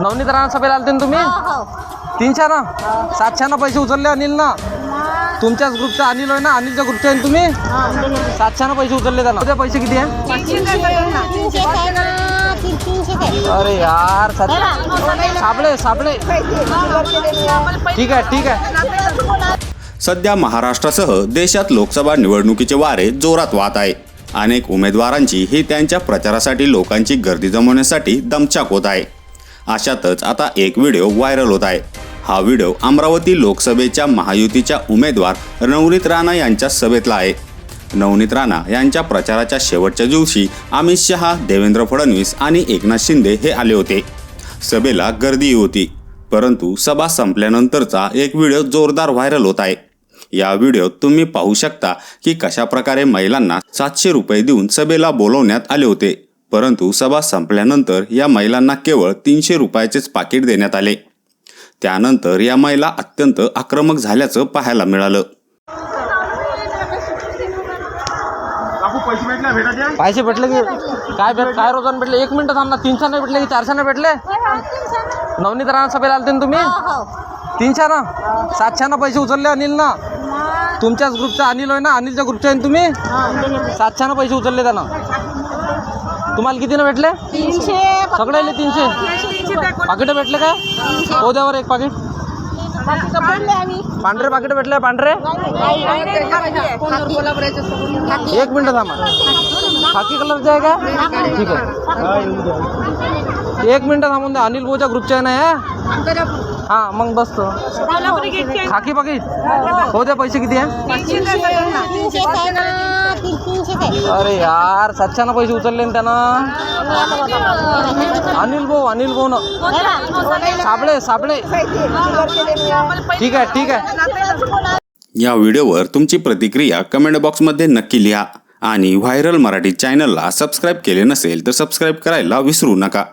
नवनीत राणा सभेला आलते ना तुम्ही? हो तीनशे ना? सातशे पैसे उचलले अनिल ना? तुमच्याच ग्रुपचा अनिल आहे ना? अनिलच्या ग्रुपचे आहे ना तुम्ही? सातशे पैसे उचलले त्यांना उद्या पैसे किती आहे? ना? अरे यार सात साबळे साबळे. ठीक आहे ठीक आहे. सध्या महाराष्ट्रासह देशात लोकसभा निवडणुकीचे वारे जोरात वाहत आहे. अनेक उमेदवारांची ही त्यांच्या प्रचारासाठी लोकांची गर्दी जमवण्यासाठी दमछाक होत आहे. अशातच आता एक व्हिडिओ व्हायरल होत आहे. हा व्हिडिओ अमरावती लोकसभेच्या महायुतीच्या उमेदवार नवनीत राणा यांच्या सभेतला आहे. नवनीत राणा यांच्या प्रचाराच्या शेवटच्या दिवशी अमित शहा देवेंद्र फडणवीस आणि एकनाथ शिंदे हे आले होते. सभेला गर्दी होती. परंतु सभा संपल्यानंतरचा एक व्हिडिओ जोरदार व्हायरल होत आहे. या व्हिडिओत तुम्ही पाहू शकता की कशा प्रकारे महिलांना सातशे रुपये देऊन सभेला बोलवण्यात आले होते. परंतु सभा संपल्यानंतर या महिलांना केवळ तीनशे रुपयाचेच पाकिट देण्यात आले. त्यानंतर या महिला अत्यंत आक्रमक झाल्याचं पाहायला मिळालं. पैसे भेटले की काय भेट काय रोजानं भेटले? एक मिनिट थांब. ना तीनशे नाही भेटले की चारशे नाही भेटले? नवनीत राणा सभेला आलते ना तुम्ही? तीनशे ना सातशे पैसे उचलले अनिल ना तुमच्याच ग्रुपचा अनिल आहे ना? अनिलच्या ग्रुपचे आहे ना तुम्ही? सातशे पैसे उचलले त्यानं. तुम्हाला किती ना भेटले सगळ्याले तीनशे? पाकिट भेटले का? हो द्यावर एक पाकिट पांढरे पाकिट भेटले पांढरे? एक मिनिट थांबा. खाकी कलरचे आहे का? ठीक आहे. एक मिनिट थांबून द्या. अनिल भाऊच्या ग्रुपचे आहे ना हे? हा मग बसतो. खाकी पाकिट हो द्या पैसे किती आहे? अरे यार सातशे पैसे उचलले ना त्यानं? अनिल भाऊ अनिल भाऊ ना. साबळे सापडे ठीक आहे ठीक आहे. या व्हिडिओवर तुमची प्रतिक्रिया कमेंट बॉक्समध्ये नक्की लिहा. आणि व्हायरल मराठी चॅनलला सबस्क्राईब केले नसेल तर सबस्क्राईब करायला विसरू नका.